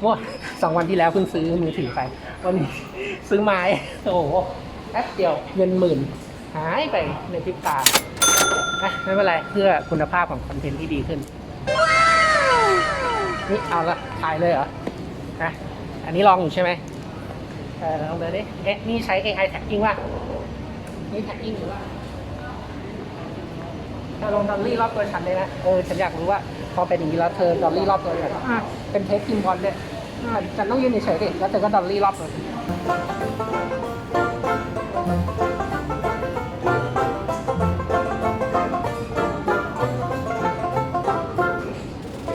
เมื่อสองวันที่แล้วเพิ่งซื้อมือถือไป วันนี้ซื้อไม้ โอ้โหแป๊บเดียวเงินหมื่น หายไปในพริบตาอะไม่เป็นไรเพื่อคุณภาพของคอนเทนต์ที่ดีขึ้นนี่เอาละถ่ายเลยเหรออะอันนี้ลองอยู่ใช่ไหมเออลองเลยดิเอ๊ะนี่ใช้ AI tagging ป่ะนี่ tagging หรือว่าเธอลงดอลลี่รอบตัวฉันเลยนะ เออ ฉันอยากรู้ว่า พอเป็นอย่างนี้แล้วเธอดอลลี่รอบตัวเลยอะเป็นเทสกิมบอลเลยอะฉันต้องยืนเฉยๆดิแล้วเธอก็ดอลลี่รอบตัว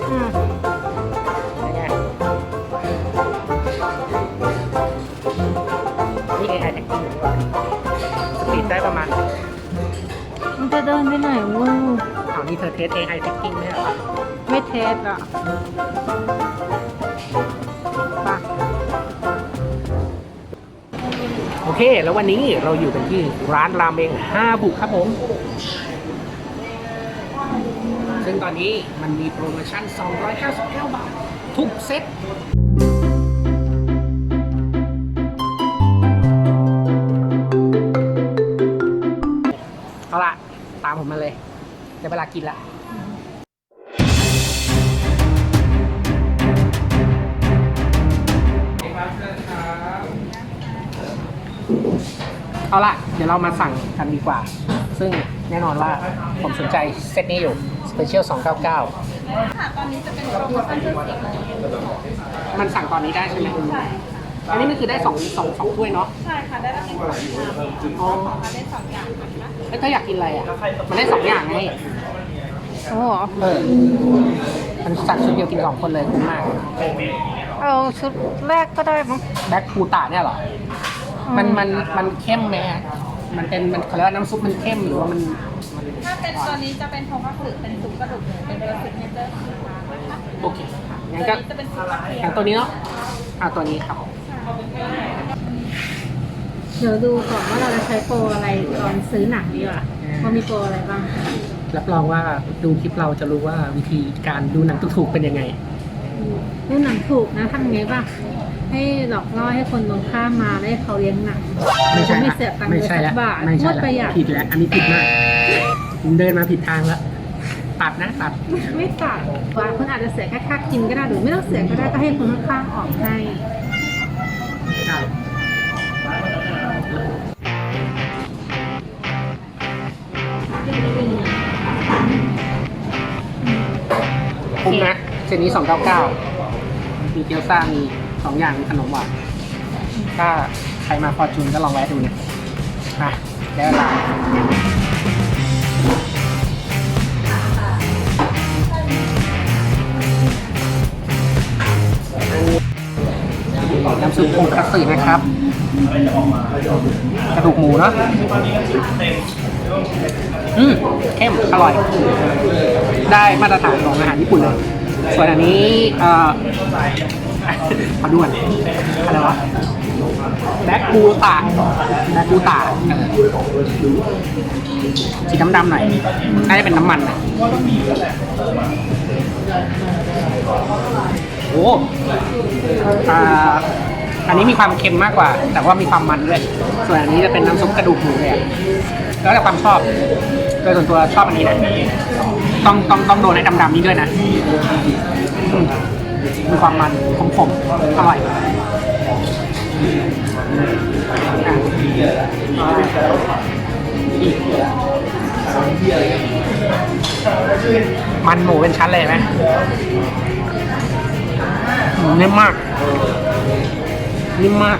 อืมยังไงนี่ AI tagging หรือว่าสปีดได้ประมาณ มันจะเดินไปไหนวะอ้าว นี่เธอเทส AI tagging ไม่ใช่เหรอไม่เทสอะปะโอเค แล้ววันนี้เราอยู่กันที่ร้านรามเมง5บุกครับผม ซึ่งตอนนี้มันมีโปรโมชั่น 299 บาท ทุกเซ็ตเอาละตามผมมาเลย ดี๋ยวเวลากินละเอาล่ะเดี๋ยวเรามาสั่งกันดีกว่า ซึ่งแน่นอนว่าผมสนใจเซตนี้อยู่ Special 299ค่ะตอนนี้จะเป็นโปรโมชั่นพิเศษมันสั่งตอนนี้ได้ใช่ไหมใช่อันนี้มันคือได้สองสองสองถ้วยเนาะใช่ค่ะได้รับเป็นของอ๋อมาได้สองอย่างนะคะแล้วถ้าอยากกินอะไรอะมันได้สองอย่างไง โอ้โหเออมันสั่งชุดเดียวกินสองคนเลยคุ้มมาก เอาชุดแรกก็ได้มั้ง แบ็คคูตาเนี่ยเหรอมันมันมันเข้มไหมอะมันเป็นมันเขาเรียกว่าน้ำซุปมันเข้มหรือว่ามันมันถ้าเป็นตัวนี้จะเป็นโทงคัตสึเป็นซุปกระดูกหมูเป็นเบอร์ซิกเนเจอร์ของร้านนะคะโอเคงั้นตัวก็นี้จะเป็นซุปกระเทียงั้มนตัวนี้เนาะอ่าตัวนี้ครับ เดี๋ยวดูก่อนว่าเราจะใช้โปรอะไรตอนซื้อหนังดีกว่าว่ามีโปรอะไรบ้าง รับรองว่าดูคลิปเราจะรู้ว่าวิธีการดูหนังถูกๆเป็นยังไง ดูหนังถูกนะทำไงบ้างให้หลอกล่อให้คนตรงข้ามมาได้เขาเลี้ยงหนังไม่ใช่ไม่ละเสียตังค์ไม่เลยใช่สัละกบาทไม่โคใช่ตรละประหยัดผิดแล้วอันนี้ผิดมากผมเดินมาผิดทางแล้วตัดนะตัดไม่ตัดว่าคนอาจจะเสียแค่ค่ากินก็ได้หรือไม่ต้องเสียก็ได้ก็ให้คนข้างๆออกให้ใช่ คุ้มนะเซตนี้สองเก้าเก้ามีเกี๊ยวซ่ามีสองอย่างมีขนมหวานถ้าใครมาฟอร์จูนก็ลองแวะดูนะอะได้เวลาน้ำซุปโอกระสือนะครับ กระดูกหมูเนาะ อืมเข้มอร่อย ได้มาตรฐานของอาหารญี่ปุ่นเลย ส่วนอันนี้เอ่อขอดูก่อนอะไรวะแบ็คบูตาแบ็คบูตาสีดำๆหน่อยน่าจะเป็นน้ำมันนะโอ้อาอันนี้มีความเค็มมากกว่า แต่ว่ามีความมันด้วย ส่วนอันนี้จะเป็นน้ำซุปกระดูกหมูเลยอะแล้วแต่ความชอบ โดยส่วนตัวชอบอันนี้นะต้องต้องต้องโดนไอ้ดำๆนี้ด้วยนะอืมมีความมันขมๆอร่อยอะมันหมูเป็นชั้นเลยเห็นไหมอืมนิ่มมาก นิ่มมาก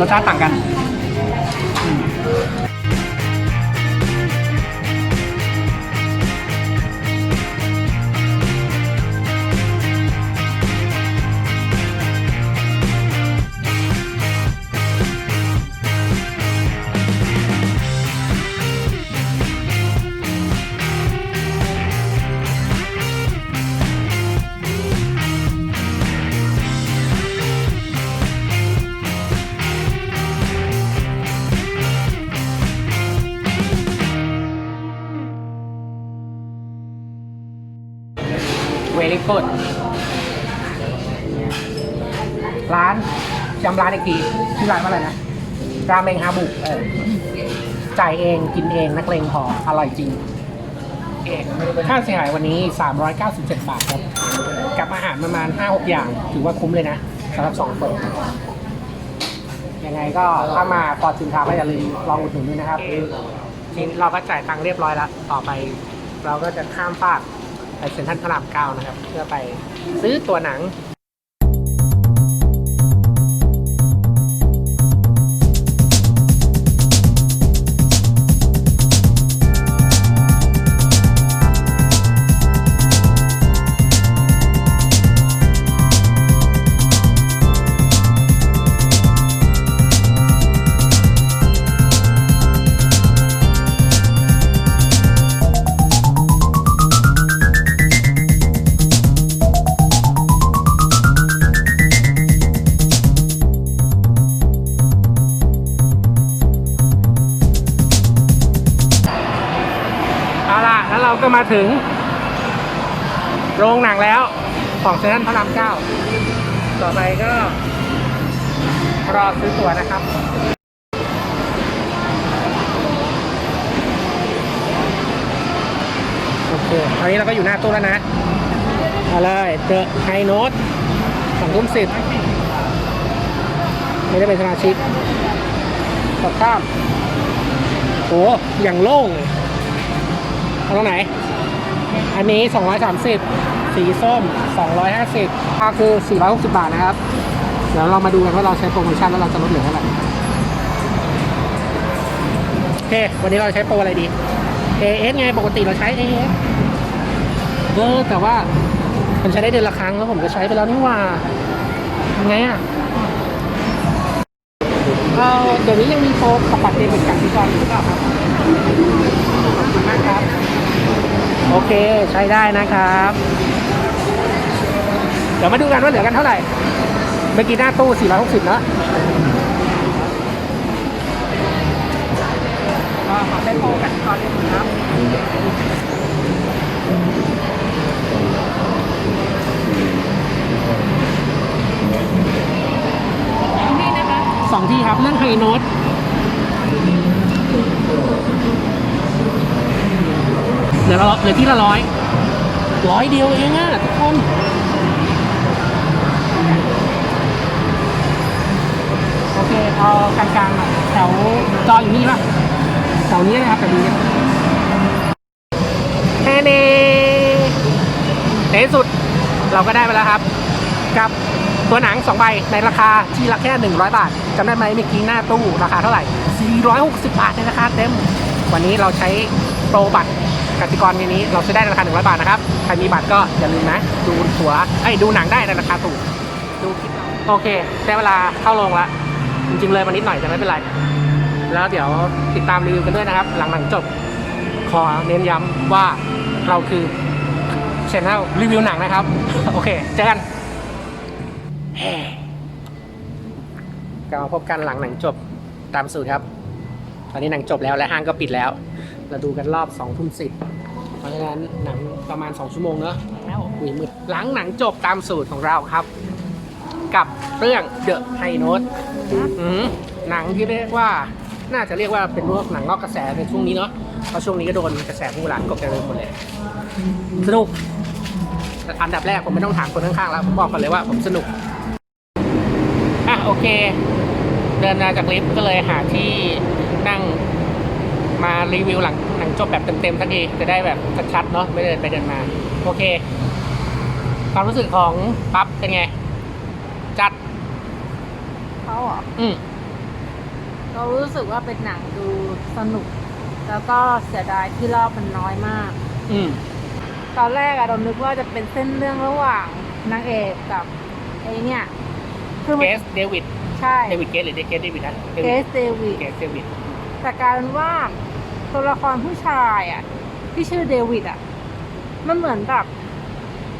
รสชาติต่างกัน very good ร้านจำร้านอีกทีชื่อร้านว่าอะไรนะราเมงฮาบุเออจ่ายเองกินเองนักเลงพออร่อยจริงค่าเสียหายวันนี้ 397 บาทครับกับอาหารประมาณ 5-6 อย่าง ถือว่าคุ้มเลยนะสำหรับสองคนยังไงก็ถ้ามาปอดจินทาก็อย่าลืมลองอุดหนุนด้วยนะครับทีนี้เราก็จ่ายตังค์เรียบร้อยแล้ว ต่อไปเราก็จะข้ามฟาก ไปเซ็นทรัลพระรามเก้านะครับ เพื่อไปซื้อตัวหนัง งหนังแล้ว ของเซนทรัลพระรามเก้าต่อไปก็รอซื้อตั๋วนะครับโอเคตอนนี้เราก็อยู่หน้าตู้แล้วนะมาเลยเดอไฮโน้ตสองทุ่มสิบไม่ได้เป็นสมาชิกกดข้ามโอ้อย่างโล่งเลยเอาตรงไหน อันนี้ 230 สีส้ม 250ก็คือ 460 บาทนะครับ เดี๋ยวเรามาดูกันว่าเราใช้โปรโมชั่นแล้วเราจะลดเหลือเท่าไหร่โอเค วันนี้เราใช้โปรอะไรดี AS ไงปกติเราใช้ AS เออแต่ว่ามันใช้ได้เดือนละครั้งแล้วผมก็ใช้ไปแล้วนี่หว่าทำไงอะเออเดี๋ยวนี้ยังมีโปรกับบัตรเดบิตกับพิกรอยู่หรือเปล่าครับขอบคุณมากครับ โอเคใช้ได้นะครับ เดี๋ยวมาดูกันว่าเหลือกันเท่าไหร่ เมื่อกี้หน้าตู้ 460เนอะก็ขอใช้โปกันก่อนนี้นะคะสองที่ครับเรื่องไฮโน้ตเหลือละเหลือที่ละร้อยร้อยเดียวเองอะทุกคน โอ เคเอากลางๆหน่อยแถวจออยู่นี่ป่ะแถวนี้นะครับแต่ดีแค่นี้ในที่สุดเราก็ได้ไปแล้วครับ กับตัวหนัง2ใบในราคาที่ละแค่ 100 บาทจำได้ไหมเมื่อกี้หน้าตู้ราคาเท่าไหร่ 460 บาทในราคาเต็ม วันนี้เราใช้โปรบัตรกติกรนี้เราซื้อได้ในราคา 100 บาทนะครับ ใครมีบัตรก็อย่าลืมนะ ดูตัวไอ้ยดูหนังได้ในราคาถูกดูคลิปเราโอเค ได้เวลาเข้าโรงละ จริงๆเลยมานิดหน่อยแต่ไม่เป็นไร แล้วเดี๋ยวติดตามรีวิวกันด้วยนะครับ หลังหนังจบขอเน้นย้ำว่าเราคือช anel รีวิวหนังนะครับ โอเค เจอกันกลับมาพบกันหลังหนังจบตามสูตรครับ ตอนนี้หนังจบแล้วและห้างก็ปิดแล้ว เราดูกันรอบ2ทุ่มสิเพราะฉะนั้นหนังประมาณ 2 ชั่วโมงเนอะแล้วคุยมืดหลังหนังจบตามสูตรของเราครับ กับเรื่อง The High Note อืมหนังที่เรียกว่าน่าจะเรียกว่าเป็นพวกหนังนอกกระแสในช่วงนี้เนาะเพราะช่วงนี้ก็โดนกระแสผู้หลานกบกันไปหมดเลยสนุกอันดับแรกผมไม่ต้องถามคนข้างๆแล้วผมบอกกันเลยว่าผมสนุกอะโอเค เดินมาจากลิฟต์ก็เลยหาที่นั่งมารีวิวหลังหนังจบแบบเต็มๆสักทีจะได้แบบชัดๆเนาะไม่เดินไปเดินมา โอเค ความรู้สึกของปั๊บเป็นไง จัดเขาเหรออืมเรารู้สึกว่าเป็นหนังดูสนุก แล้วก็เสียดายที่รอบมันน้อยมาก อืมตอนแรกอะเรานึกว่าจะเป็นเส้นเรื่องระหว่างนางเอกกับไอ้เนี่ยคือเกมันสเดวิดใช่เดวิดเกสหรือเกสเดวิดนะเกสเดวิดเกสเดวิดแต่กลารเป็นว่าตัวละครผู้ชายอะที่ชื่อเดวิดอะมันเหมือนแบบ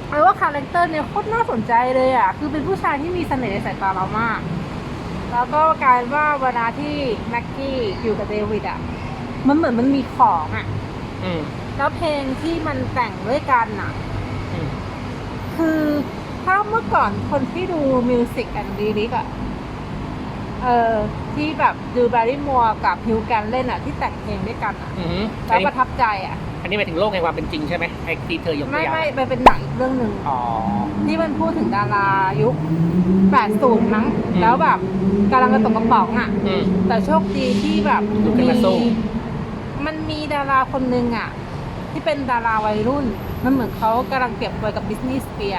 เอาว่าคาแรคเตอร์เนี่ยโคตรน่าสนใจเลยอะคือเป็นผู้ชายที่มีเสน่ห์ในสายตาเรามาก แล้วก็กลายเป็นว่าเวลาที่แม็กกี้อยู่กับเดวิดอะมันเหมือนมันมีของอะอืมแล้วเพลงที่มันแต่งด้วยกันอะอืมคือถ้าเมื่อก่อนคนที่ดูมิวสิกแอนด์ดีลิกอะเออที่แบบดูแบร์รี่มัวกับฮิวแกนเล่นอะที่แต่งเพลงด้วยกันอะอือหือแล้อันวนี้ประทับใจอะ อันนี้หมายถึงโลกแห่งความเป็นจริงใช่ไหมไอ้ที่เธอยกตัวไม่อย่างไม่มันเป็นหนังอีกเรื่องหนึ่งอ๋อ ที่มันพูดถึงดารายุค80มั้งอืม แล้วแบบกำลังจะตกกระป๋องอะอืม แต่โชคดีที่แบบลุกขึ้นมาสู้ มันมีดาราคนหนึ่งอะที่เป็นดาราวัยรุ่น มันเหมือนเขากำลังเปรียบตัวกับบิสนีย์สเปีย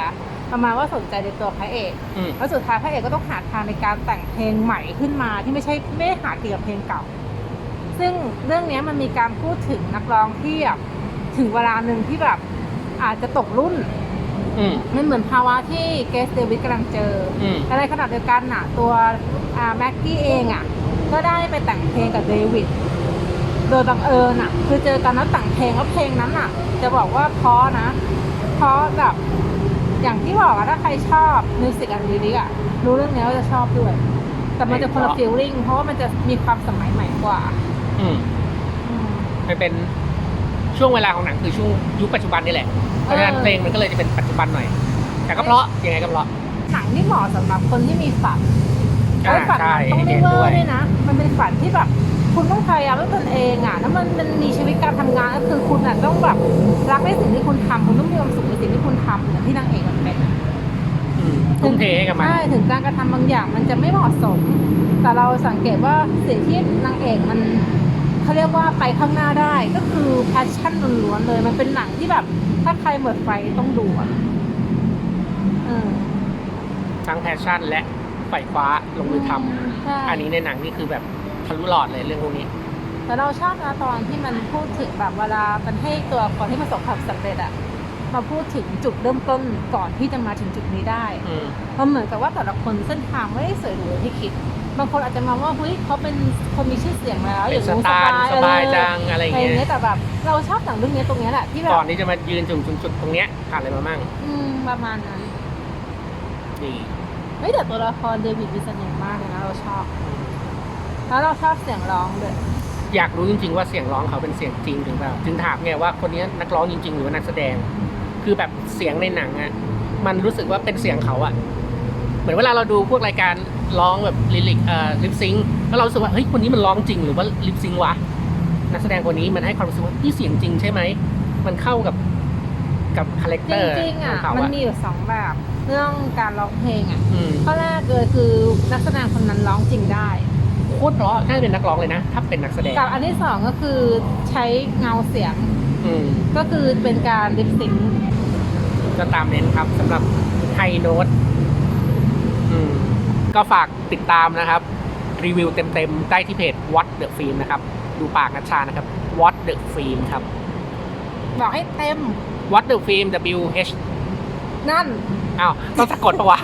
ประมาณว่าสนใจในตัวพระเอกอืมแล้วสุดท้ายพระเอกก็ต้องหาทางในการแต่งเพลงใหม่ขึ้นมาที่ไม่ใช่ไม่ได้หาเกี่ยวกับเพลงเก่า ซึ่งเรื่องเนี้ยมันมีการพูดถึงนักร้องที่แบบถึงเวลาหนึ่งที่แบบอาจจะตกรุ่นอืมมันเหมือนภาวะที่เกสเดวิดกำลังเจอออืมอะไรขนาดเดียวกันน่ะ ตัวอ่าแม็กกี้เองอะ ก็ได้ไปแต่งเพลงกับเดวิดโดยบังเอิญอะ คือเจอกันแล้วแต่งเพลงแล้วเพลงนั้นอะ จะบอกว่าเพราะนะเพราะแบบอย่างที่บอกอะถ้าใครชอบมิวสิกอันดีลิกอะรู้เรื่องนี้ก็จะชอบด้วย แต่มันจะคนละฟีลลิ่งเพราะว่ามันจะมีความสมัยใหม่กว่า อืมอืมมันเป็นช่วงเวลาของหนังคือช่วงยุคปัจจุบันนี่แหละ เพราะฉะนั้นเออเพลงมันก็เลยจะเป็นปัจจุบันหน่อย แต่ก็เพราะยังไงก็เพราะหนังที่เหมาะสำหรับคนที่มีฝันอ่าแล้วฝันใช่มันต้องไม่เห็นเวอด้วยร์ด้วยนะ มันเป็นฝันที่แบบคุณต้องพยายามด้วยตนเองอะแล้วมันมันมีชีวิตการทำงานก็คือคุณอะต้องแบบรักในสิ่งที่คุณทำคุณต้องมีความสุขในสิ่งที่คุณทำอย่างที่นางเอกมันเป็นอะอืมทุ่มเทให้กับมันใช่ถึงการกระทำบางอย่างมันจะไม่เหมาะสม แต่เราสังเกตว่าสิ่งที่นางเอกมัน เขาเรียกว่าไปข้างหน้าได้ก็คือแพชชั่นล้วนๆเลย มันเป็นหนังที่แบบ ถ้าใครหมดไฟต้องดูอะเออ ทั้งแพชชั่นและไฟคว้าลงมือทำใช่อันนี้ในหนังนี่คือแบบทะลุหลอดเลยเรื่องพวกนี้ แต่เราชอบนะตอนที่มันพูดถึงแบบเวลามันให้ตัวคนที่ประสบความสำเร็จอะมาพูดถึงจุดเริ่มต้นก่อนที่จะมาถึงจุดนี้ได้อืม มันเหมือนกับว่าแต่ละคนเส้นทางไม่ได้สวยหรูอย่างที่คิด บางคนอาจจะมองว่าเฮ้ยเขาเป็นคนมีชื่อเสียงแล้วเป็นอย่างสตาร์สบายเออจังอะไรอย่างอะไรอย่างเงี้เงี้ยยแต่แบบเราชอบหนังเรื่องนี้ตรงเนี้ยแหละที่แบบก่อนที่จะมายืนจุดจุดตรงเนี้ยผ่านอะไรมามั่งอืมประมาณนั้นดีเฮ้ยแต่ตัวละครเดวิดมีเสน่ห์มากเลยนะเราชอบ แล้วเราชอบเสียงร้องด้วยอยากรู้จริง ๆ ว่าเสียงร้องเขาเป็นเสียงจริงหรือเปล่าจึงถามไงว่าคนนี้นักร้องจริง ๆ หรือว่านักแสดง คือแบบเสียงในหนังอะมันรู้สึกว่าเป็นเสียงเขาอะเหมือนเวลาเราดูพวกรายการ ร้องแบบลิลิกเอ่อลิปซิงแล้วเรารู้สึกว่าเฮ้ยคนนี้มันร้องจริงหรือว่าลิปซิงวะนักแสดงคนนี้มันให้ความรู้สึกว่านี่เสียงจริงใช่ไหมมันเข้ากับกับคาแรคจเตอร์ริงๆขออะงเขามันอะมีอยู่สองแบบ เรื่องการร้องเพลงอะอืมข้อแรกเลยคือนักแสดงคนนั้นร้องจริงได้ โคตรเพราะน่าจะเป็นนักร้องเลยนะ ถ้าเป็นนักแสดงกับอันที่สองก็คือใช้เงาเสียงอืม ก็คือเป็นการลิปซิงค์ ก็ตามเน้นครับสำหรับไฮโน้ตอืม ก็ฝากติดตามนะครับ รีวิวเต็มๆ ได้ที่เพจ What the Film นะครับ ดูปากนัชชานะครับ What the Film ครับ บอกให้เต็ม What the Film W H นั่น อ้าวต้องสะกดปะวะ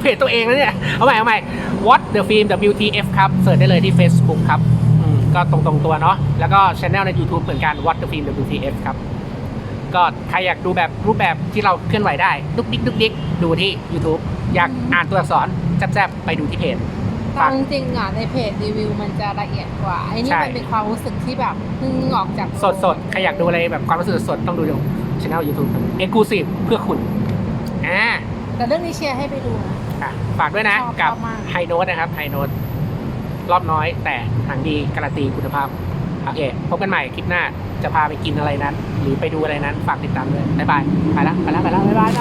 เพจตัวเองแล้วเนี่ย เอาใหม่เอาใหม่ What the Film W T F ครับเสิร์ชได้เลยที่ Facebook ครับอืมก็ตรงๆตัวเนาะแล้วก็ช anel ใน YouTube เหมือนกัน What the Film W T F ครับ ก็ใครอยากดูแบบรูปแบบที่เราเคลื่อนไหวได้ดุกดิกดุกดิกดูที่ YouTube อยากอ่านตัวอักษร แซ่บๆ ไปดูที่เพจ ตามจริงๆอะในเพจรีวิวมันจะละเอียดกว่าไอ้นี่ใช่ มันเป็นความรู้สึกที่แบบเพิ่งออกจากสดสดๆ ใครอยากดูอะไรแบบความรู้สึกสดๆต้องดูในช anel YouTube ครับ Exclusive เพื่อคุณอ่าแต่เรื่องนี้เชียร์ให้ไปดูนะ อะฝากด้วยนะชอบกับชอบมาก ไฮโน้ตนะครับไฮโน้ตรอบน้อยแต่หนังดีการันตีคุณภาพ โอเค พบกันใหม่คลิปหน้าจะพาไปกินอะไรนั้น หรือไปดูอะไรนั้น ฝากติดตามด้วยบ๊ายบาย ไปละไปละไปละบ๊ายบาย